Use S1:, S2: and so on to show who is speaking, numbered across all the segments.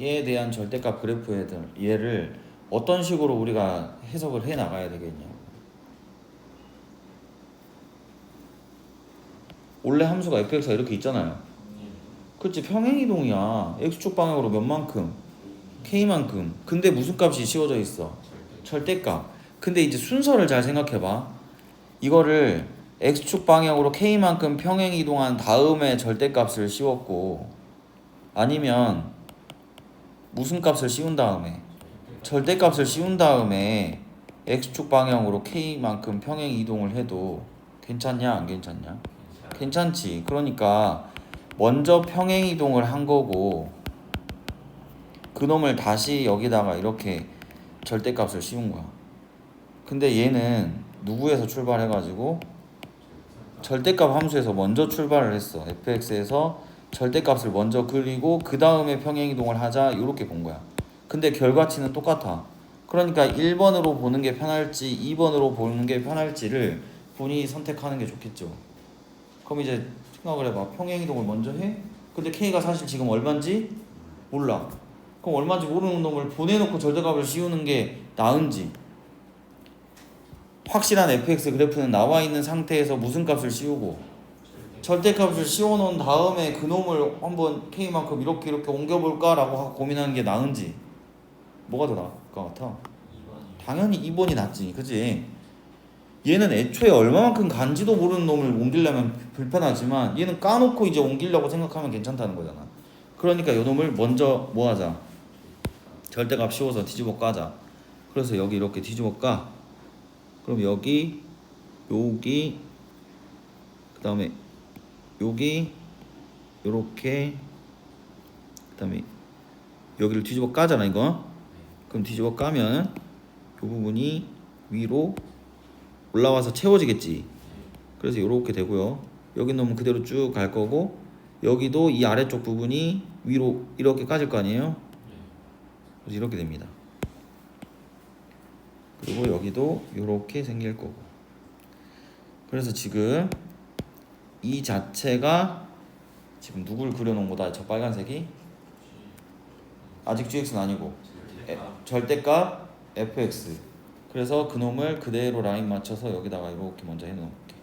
S1: 얘에 대한 절대값 그래프에 대한 얘를 어떤 식으로 우리가 해석을 해 나가야 되겠냐. 원래 함수가 fx가 이렇게 있잖아요. 그치 평행이동이야. x축 방향으로 몇 만큼 k만큼. 근데 무슨 값이 씌워져 있어? 절대값. 근데 이제 순서를 잘 생각해봐. 이거를 x축 방향으로 k만큼 평행 이동한 다음에 절대값을 씌웠고 아니면 무슨 값을 씌운 다음에 절대값을 씌운 다음에 x축 방향으로 k만큼 평행 이동을 해도 괜찮냐 안 괜찮냐? 괜찮지. 그러니까 먼저 평행 이동을 한 거고 그놈을 다시 여기다가 이렇게 절대값을 씌운 거야. 근데 얘는 누구에서 출발해 가지고 절대값 함수에서 먼저 출발을 했어. fx에서 절대값을 먼저 그리고 그 다음에 평행 이동을 하자 이렇게 본 거야. 근데 결과치는 똑같아. 그러니까 1번으로 보는 게 편할지 2번으로 보는 게 편할지를 본인이 선택하는 게 좋겠죠. 그럼 이제 생각을 해봐. 평행 이동을 먼저 해? 근데 k가 사실 지금 얼마인지 몰라. 그럼 얼마인지 모르는 놈을 보내놓고 절대값을 씌우는 게 나은지 확실한 fx 그래프는 나와 있는 상태에서 무슨 값을 씌우고 절대값을 씌워놓은 다음에 그 놈을 한번 k만큼 이렇게 이렇게 옮겨볼까라고 고민하는 게 나은지 뭐가 더 나을 것 같아? 당연히 2번이 낫지 그지? 얘는 애초에 얼마만큼 간지도 모르는 놈을 옮기려면 불편하지만 얘는 까놓고 이제 옮기려고 생각하면 괜찮다는 거잖아 그러니까 요 놈을 먼저 뭐 하자 절대값 씌워서 뒤집어 까자 그래서 여기 이렇게 뒤집어 까 그럼 여기 여기 그 다음에 여기 요렇게 그 다음에 여기를 뒤집어 까잖아 이거. 그럼 뒤집어 까면 요 부분이 위로 올라와서 채워지겠지. 그래서 요렇게 되고요. 여기 놈은 그대로 쭉 갈 거고 여기도 이 아래쪽 부분이 위로 이렇게 까질 거 아니에요? 그래서 이렇게 됩니다. 그리고 여기도 이렇게 생길 거고. 그래서 지금 이 자체가 지금 누굴 그려놓은 거다 저 빨간색이? 아직 gx는 아니고. 에, 절대값 fx 그래서 그놈을 그대로 라인 맞춰서 여기다가 이렇게 먼저 해놓을게.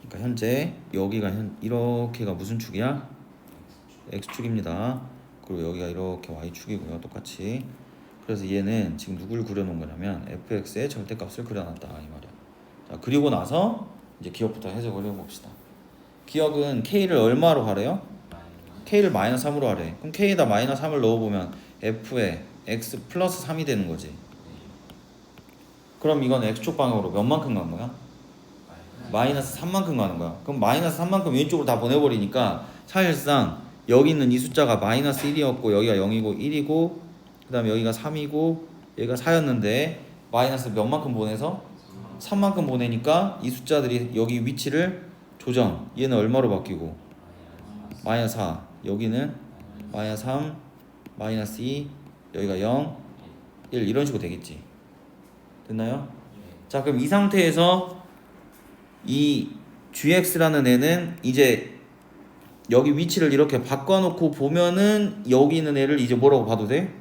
S1: 그러니까 현재 여기가 현, 이렇게가 무슨 축이야? x축입니다. 그리고 여기가 이렇게 y축이고요 똑같이. 그래서 얘는 지금 누굴 그려놓은 거냐면 fx의 절대값을 그려놨다 이 말이야 자 그리고 나서 이제 기억부터 해석을 해봅시다 기억은 k를 얼마로 하래요? k를 마이너스 3으로 하래 그럼 k에다 마이너스 3을 넣어보면 f에 x 플러스 3이 되는 거지 그럼 이건 x축 방향으로 몇만큼 간 거야? 마이너스 3만큼 가는 거야. 그럼 마이너스 3만큼 왼쪽으로 다 보내버리니까 사실상 여기 있는 이 숫자가 마이너스 1이었고 여기가 0이고 1이고 그 다음에 여기가 3이고 여기가 4였는데 마이너스 몇만큼 보내서 3만큼 보내니까 이 숫자들이 여기 위치를 조정. 얘는 얼마로 바뀌고? 마이너스 4 여기는 마이너스 3 마이너스 2 여기가 0 1 이런 식으로 되겠지. 됐나요? 자 그럼 이 상태에서 이 gx라는 애는 이제 여기 위치를 이렇게 바꿔놓고 보면은 여기 있는 애를 이제 뭐라고 봐도 돼?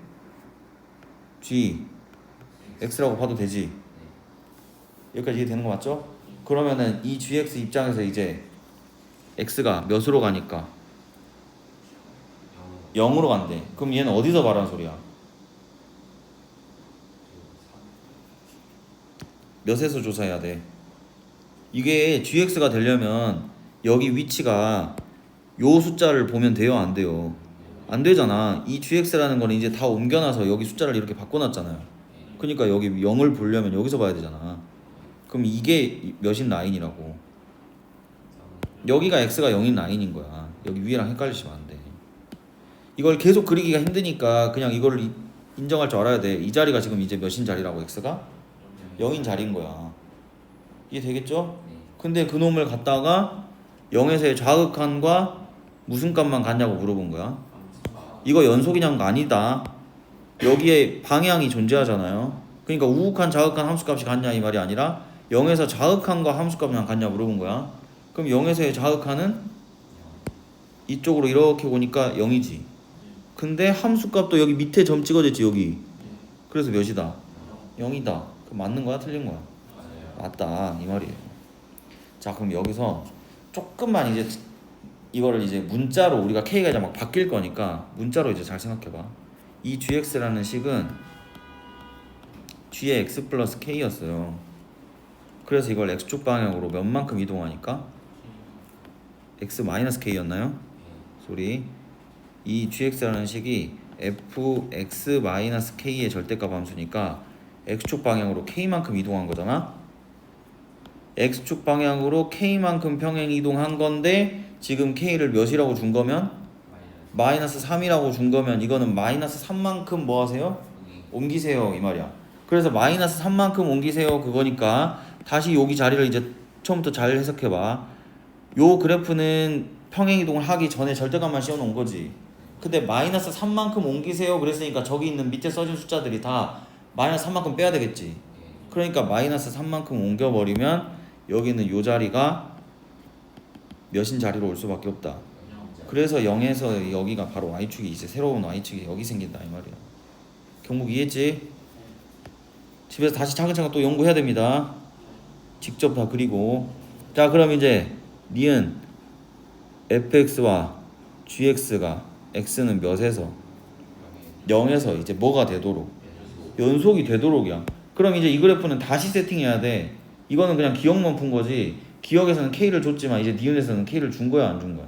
S1: g. x라고 봐도 되지 여기까지 이해 되는 거 맞죠? 그러면은 이 gx 입장에서 이제 x가 몇으로 가니까 0으로 간대 그럼 얘는 어디서 말하는 소리야? 몇에서 조사해야 돼? 이게 gx가 되려면 여기 위치가 요 숫자를 보면 돼요 안 돼요 안 되잖아 이 gx라는 거는 이제 다 옮겨놔서 여기 숫자를 이렇게 바꿔놨잖아요 그러니까 여기 0을 보려면 여기서 봐야 되잖아 그럼 이게 몇인 라인이라고 여기가 x가 0인 라인인 거야 여기 위랑 헷갈리시면 안 돼 이걸 계속 그리기가 힘드니까 그냥 이걸 이- 인정할 줄 알아야 돼이 자리가 지금 이제 몇인 자리라고 x가 0인 자리인 거야 이해 되겠죠? 근데 그 놈을 갖다가 0에서의 좌극한과 무슨 값만 같냐고 물어본 거야. 이거 연속이냐가 아니다. 여기에 방향이 존재하잖아요. 그러니까 우극한 좌극한 함수값이 같냐 이 말이 아니라 0에서 좌극한과 함수값이랑 같냐 물어본 거야. 그럼 0에서의 좌극한은 이쪽으로 이렇게 오니까 0이지. 근데 함수값도 여기 밑에 점 찍어졌지 여기. 그래서 몇이다? 0이다. 그럼 맞는 거야? 틀린 거야? 맞다 이 말이에요. 자 그럼 여기서 조금만 이제 이거를 이제 문자로 우리가 k가 이제 막 바뀔 거니까 문자로 이제 잘 생각해봐. 이 gx라는 식은 g의 x 플러스 k였어요. 그래서 이걸 x축 방향으로 몇 만큼 이동하니까 x 마이너스 k였나요? 소리. 이 gx라는 식이 fx 마이너스 k의 절대값 함수니까 x축 방향으로 k만큼 이동한 거잖아. x축 방향으로 k만큼 평행 이동한 건데 지금 k를 몇이라고 준 거면 마이너스 3이라고 준 거면 이거는 마이너스 3만큼 뭐 하세요? 옮기세요 이 말이야. 그래서 마이너스 3만큼 옮기세요 그거니까 다시 여기 자리를 이제 처음부터 잘 해석해 봐. 요 그래프는 평행 이동을 하기 전에 절대값만 씌워 놓은 거지. 근데 마이너스 3만큼 옮기세요 그랬으니까 저기 있는 밑에 써진 숫자들이 다 마이너스 3만큼 빼야 되겠지. 그러니까 마이너스 3만큼 옮겨버리면 여기는 요 자리가 몇인 자리로 올 수밖에 없다. 그래서 0에서 여기가 바로 y축이 이제 새로운 y축이 여기 생긴다 이 말이야. 경목 이해했지? 집에서 다시 차근차근 또 연구해야 됩니다. 직접 다 그리고 자 그럼 이제 니은 fx와 gx가 x는 몇에서 0에서 이제 뭐가 되도록 연속이 되도록이야. 그럼 이제 이 그래프는 다시 세팅해야 돼. 이거는 그냥 기억만 푼 거지. 기억에서는 k를 줬지만 이제 니은에서는 k를 준 거야 안 준 거야?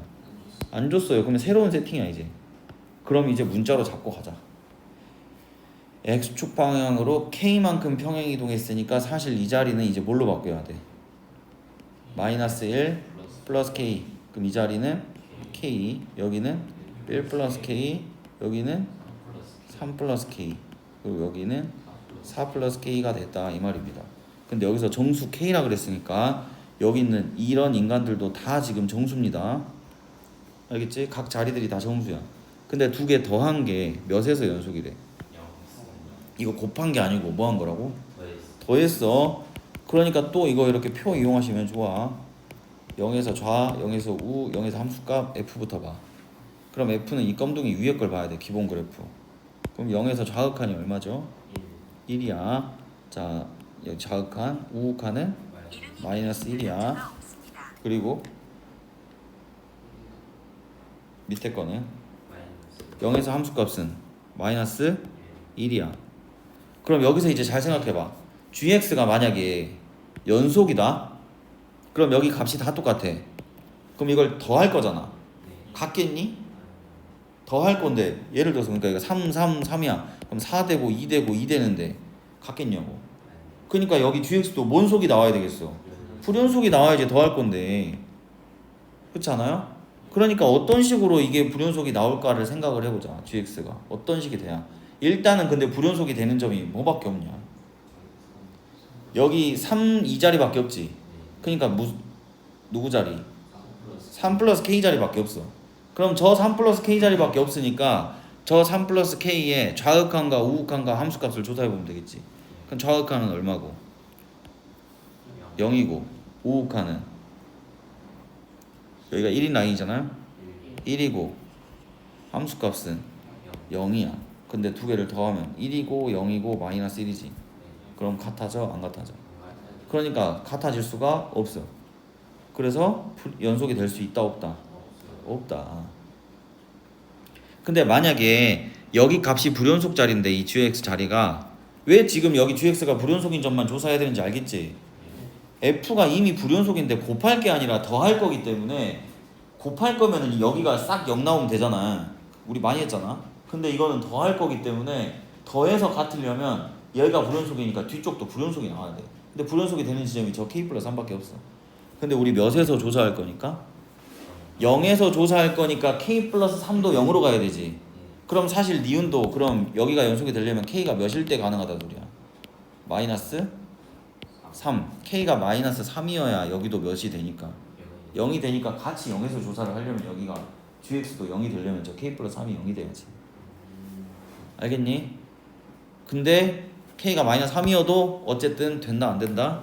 S1: 안 줬어요. 그러면 새로운 세팅이야 이제. 그럼 이제 문자로 잡고 가자. X축 방향으로 k만큼 평행 이동했으니까 사실 이 자리는 이제 뭘로 바뀌어야 돼? 마이너스 1 플러스 k. 그럼 이 자리는 k. 여기는 1 플러스 k. 여기는 3 플러스 k. 그리고 여기는 4 플러스 k가 됐다 이 말입니다. 근데 여기서 정수 k라 그랬으니까 여기 있는 이런 인간들도 다 지금 정수입니다. 알겠지? 각 자리들이 다 정수야. 근데 두 개 더한 게 몇에서 연속이 돼? 이거 곱한 게 아니고 뭐 한 거라고? 더했어. 그러니까 또 이거 이렇게 표 이용하시면 좋아. 0에서 좌, 0에서 우, 0에서 함수값 f부터 봐. 그럼 f는 이 검둥이 위에 걸 봐야 돼. 기본 그래프. 그럼 0에서 좌극한이 얼마죠? 1 이야. 자, 여기 좌극한, 우극한은 마이너스 1이야. 그리고 밑에 거는 0에서 함수값은 마이너스 1이야. 그럼 여기서 이제 잘 생각해봐. gx가 만약에 연속이다. 그럼 여기 값이 다 똑같아. 그럼 이걸 더할 거잖아. 같겠니? 더 할 건데 예를 들어서 그러니까 이거 3, 3, 3이야. 그럼 4 되고 2 되고 2 되는데 같겠냐고. 그러니까 여기 gx도 뭔 속이 나와야 되겠어. 불연속이 나와야지 더 할 건데. 그렇지 않아요? 그러니까 어떤 식으로 이게 불연속이 나올까를 생각을 해보자. gx가 어떤 식이 돼야. 일단은 근데 불연속이 되는 점이 뭐밖에 없냐. 여기 3, 이 자리밖에 없지. 그러니까 무, 누구 자리? 3 플러스 k 자리밖에 없어. 그럼 저 3 플러스 k 자리밖에 없으니까 저 3 플러스 k의 좌극한과 우극한과 함수값을 조사해 보면 되겠지. 그럼 좌극한은 얼마고? 0이고 우극한은 여기가 1인 라인이잖아요. 1이고 함수값은 0이야. 근데 두 개를 더하면 1이고 0이고 마이너스 1이지. 그럼 같아져? 안 같아져? 그러니까 같아질 수가 없어. 그래서 불- 연속이 될 수 있다 없다? 없다. 근데 만약에 여기 값이 불연속 자리인데 이 gx 자리가 왜 지금 여기 gx가 불연속인 점만 조사해야 되는지 알겠지? f가 이미 불연속인데 곱할 게 아니라 더할 거기 때문에 곱할 거면은 여기가 싹 0 나오면 되잖아. 우리 많이 했잖아. 근데 이거는 더 할 거기 때문에 더해서 같으려면 얘가 불연속이니까 뒤쪽도 불연속이 나와야 돼. 근데 불연속이 되는 지점이 저 k 플러스 3밖에 없어. 근데 우리 몇에서 조사할 거니까? 0에서 조사할 거니까 k 플러스 3도 0으로 가야 되지. 그럼 사실 니은도 그럼 여기가 연속이 되려면 k가 몇일 때 가능하다 소리야. 마이너스 3. k가 마이너스 3이어야 여기도 몇이 되니까. 0이 되니까 같이 0에서 조사를 하려면 여기가 gx도 0이 되려면 저 k 플러스 3이 0이 돼야지. 알겠니? 근데 k가 마이너스 3이어도 어쨌든 된다 안 된다?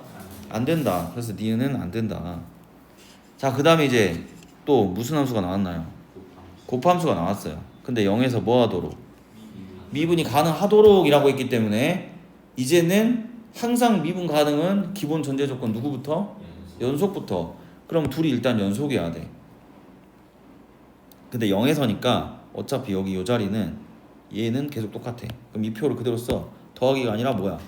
S1: 안 된다. 그래서 니은은 안 된다. 자, 그 다음에 이제 또 무슨 함수가 나왔나요? 곱함수가 나왔어요. 근데 0에서 뭐 하도록? 미분이 가능하도록이라고 했기 때문에 이제는 항상 미분 가능은 기본 전제 조건 누구부터? 연속부터. 그럼 둘이 일단 연속이어야 돼. 근데 0에서니까 어차피 여기 요 자리는 얘는 계속 똑같아. 그럼 이 표를 그대로 써. 더하기가 아니라 뭐야?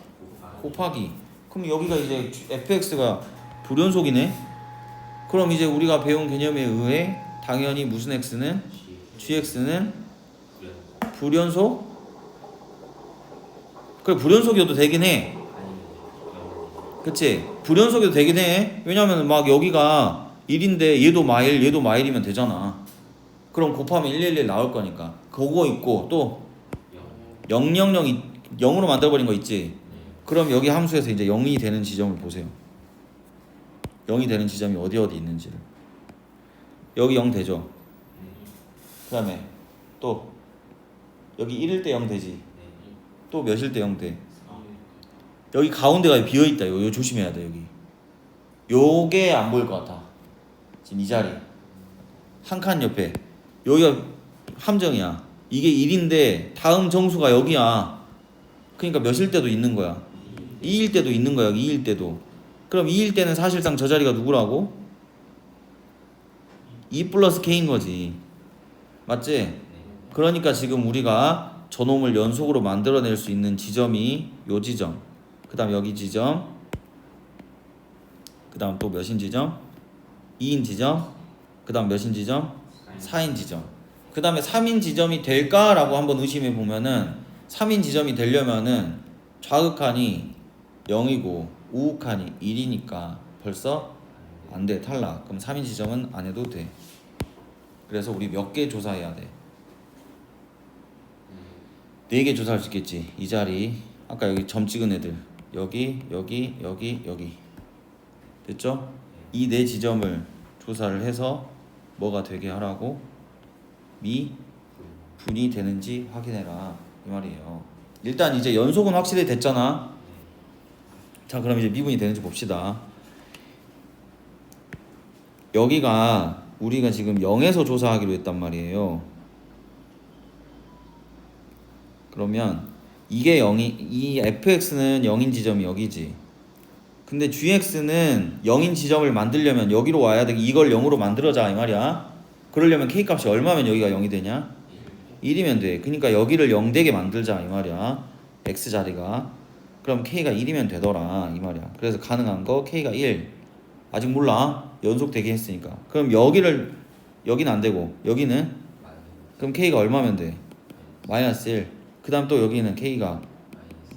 S1: 곱하기. 그럼 여기가 이제 fx가 불연속이네. 그럼 이제 우리가 배운 개념에 의해 당연히 무슨 x는 gx는 불연속? 그래 불연속이어도 되긴 해. 그치? 불연속이도 되긴 해. 왜냐면 막 여기가 1인데 얘도 마일 얘도 마일이면 되잖아. 그럼 곱하면 111 나올 거니까. 그거 있고 또 000이 0으로 만들어버린 거 있지? 그럼 여기 함수에서 이제 0이 되는 지점을 보세요. 0이 되는 지점이 어디 어디 있는지를. 여기 0 되죠? 그 다음에 또 여기 1일 때 0 되지? 또 몇일 때 0 돼? 여기 가운데가 비어 있다. 요, 요 조심해야 돼 여기. 요게 안 보일 것 같아. 지금 이 자리 한 칸 옆에 여기가 함정이야. 이게 1인데 다음 정수가 여기야. 그러니까 몇일 때도 있는 거야. 2일 때도 있는 거야. 2일 때도. 그럼 2일 때는 사실상 저 자리가 누구라고? 2 플러스 K인 거지. 맞지? 그러니까 지금 우리가 저놈을 연속으로 만들어낼 수 있는 지점이 요 지점. 그 다음 여기 지점. 그 다음 또 몇인 지점? 2인 지점. 그 다음 몇인 지점? 4인 지점. 그 다음에 3인 지점이 될까라고 한번 의심해 보면은 3인 지점이 되려면은 좌극한이 0이고 우극한이 1이니까 벌써 안 돼. 탈락. 그럼 3인 지점은 안 해도 돼. 그래서 우리 몇 개 조사해야 돼? 네개 조사할 수 있겠지. 이 자리. 아까 여기 점 찍은 애들. 여기, 여기, 여기, 여기. 됐죠? 이 네 지점을 조사를 해서 뭐가 되게 하라고? 미 분이 되는지 확인해라. 이 말이에요. 일단 이제 연속은 확실히 됐잖아. 자, 그럼 이제 미분이 되는지 봅시다. 여기가 우리가 지금 0에서 조사하기로 했단 말이에요. 그러면 이게 0이 이 fx는 0인 지점이 여기지. 근데 gx는 0인 지점을 만들려면 여기로 와야 돼. 이걸 0으로 만들어자 이 말이야. 그러려면 k 값이 얼마면 여기가 0이 되냐? 1이면 돼. 그러니까 여기를 0 되게 만들자 이 말이야. x 자리가. 그럼 k가 1이면 되더라 이 말이야. 그래서 가능한 거 k가 1. 아직 몰라. 연속 되게 했으니까. 그럼 여기를 여기는 안 되고 여기는 그럼 k가 얼마면 돼? 마이너스 1. 그다음 또 여기는 k가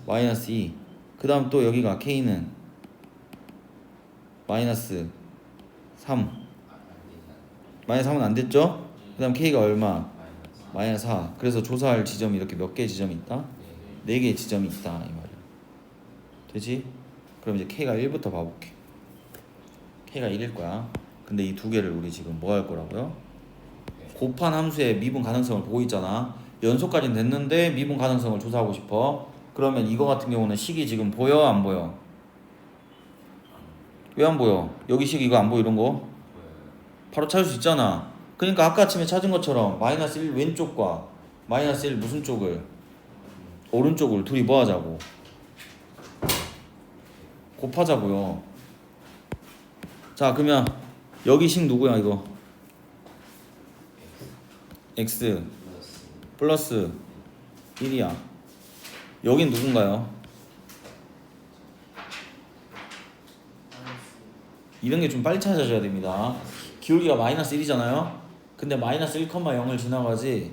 S1: 마이너스 2. 그다음 또 여기가 k는 마이너스 3. 마이너스 3은 안 됐죠? 그 다음 k가 얼마? 마이너스 4. 그래서 조사할 지점이 이렇게 몇개 지점이 있다? 네개 지점이 있다 이 말이야. 되지? 그럼 이제 k가 1부터 봐볼게. k가 1일 거야. 근데 이 두 개를 우리 지금 뭐 할 거라고요? 곱한 함수의 미분 가능성을 보고 있잖아. 연속까지는 됐는데 미분 가능성을 조사하고 싶어. 그러면 이거 같은 경우는 식이 지금 보여 안 보여? 왜 안 보여? 여기 식 이거 안 보여 이런 거? 바로 찾을 수 있잖아. 그러니까 아까 아침에 찾은 것처럼 마이너스 1 왼쪽과 마이너스 1 무슨 쪽을 오른쪽을 둘이 뭐 하자고 곱하자고요. 자 그러면 여기 식 누구야 이거? x 플러스 1이야. 여긴 누군가요? 이런 게 좀 빨리 찾아져야 됩니다. 기울기가 마이너스 1이잖아요. 근데 마이너스 1,0을 지나가지.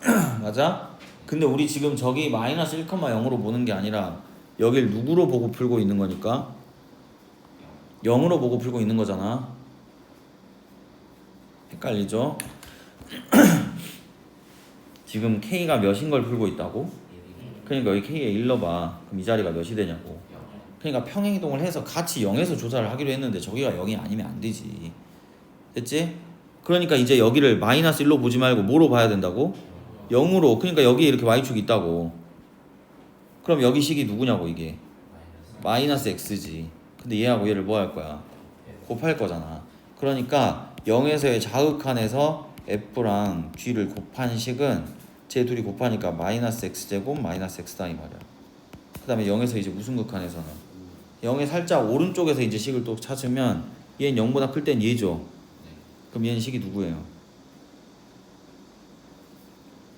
S1: 맞아? 근데 우리 지금 저기 마이너스 1,0으로 보는 게 아니라 여길 누구로 보고 풀고 있는 거니까 0으로 보고 풀고 있는 거잖아. 헷갈리죠? 지금 K가 몇인 걸 풀고 있다고? 그러니까 여기 K에 1 넣어봐. 그럼 이 자리가 몇이 되냐고. 그러니까 평행이동을 해서 같이 0에서 조사를 하기로 했는데 저기가 0이 아니면 안 되지. 됐지? 그러니까 이제 여기를 마이너스 1로 보지 말고 뭐로 봐야 된다고? 0으로. 그러니까 여기에 이렇게 y축이 있다고. 그럼 여기 식이 누구냐고 이게. 마이너스 x지. 근데 얘하고 얘를 뭐 할 거야? 곱할 거잖아. 그러니까 0에서의 자극한에서 f랑 g를 곱한 식은 쟤 둘이 곱하니까 마이너스 x제곱 마이너스 x다 이 말이야 그 다음에 0에서 이제 무슨 극한에서는 0에 살짝 오른쪽에서 이제 식을 또 찾으면 얘는 0보다 클 땐 얘죠 그럼 얘는 식이 누구예요?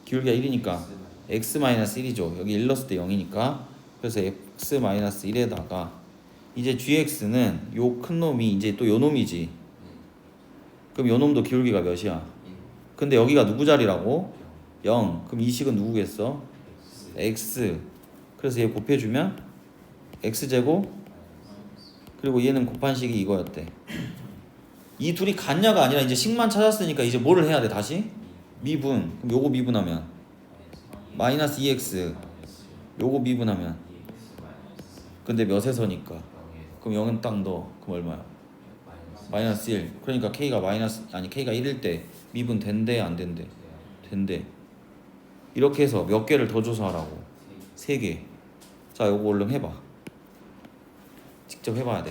S1: 기울기가 1이니까 x 마이너스 1이죠. 여기 1 넣었을 때 0이니까 그래서 x 마이너스 1에다가 이제 gx는 요 큰 놈이 이제 또 요 놈이지. 그럼 요 놈도 기울기가 몇이야? 근데 여기가 누구 자리라고? 0. 그럼 이 식은 누구겠어? x. 그래서 얘 곱해주면 x 제곱 그리고 얘는 곱한 식이 이거였대. 이 둘이 같냐가 아니라 이제 식만 찾았으니까 이제 뭐를 해야 돼 다시? 미분. 그럼 요거 미분하면. 마이너스 2x 요거 미분하면. 근데 몇에 서니까? 그럼 0은 딱 넣어. 그럼 얼마야? 마이너스 1 그러니까 k가 마이너스 아니 k가 1일 때 미분 된대 안 된대? 된대. 이렇게 해서 몇 개를 더 줘서 하라고? 3개. 자 요거 얼른 해 봐 직접 해봐야 돼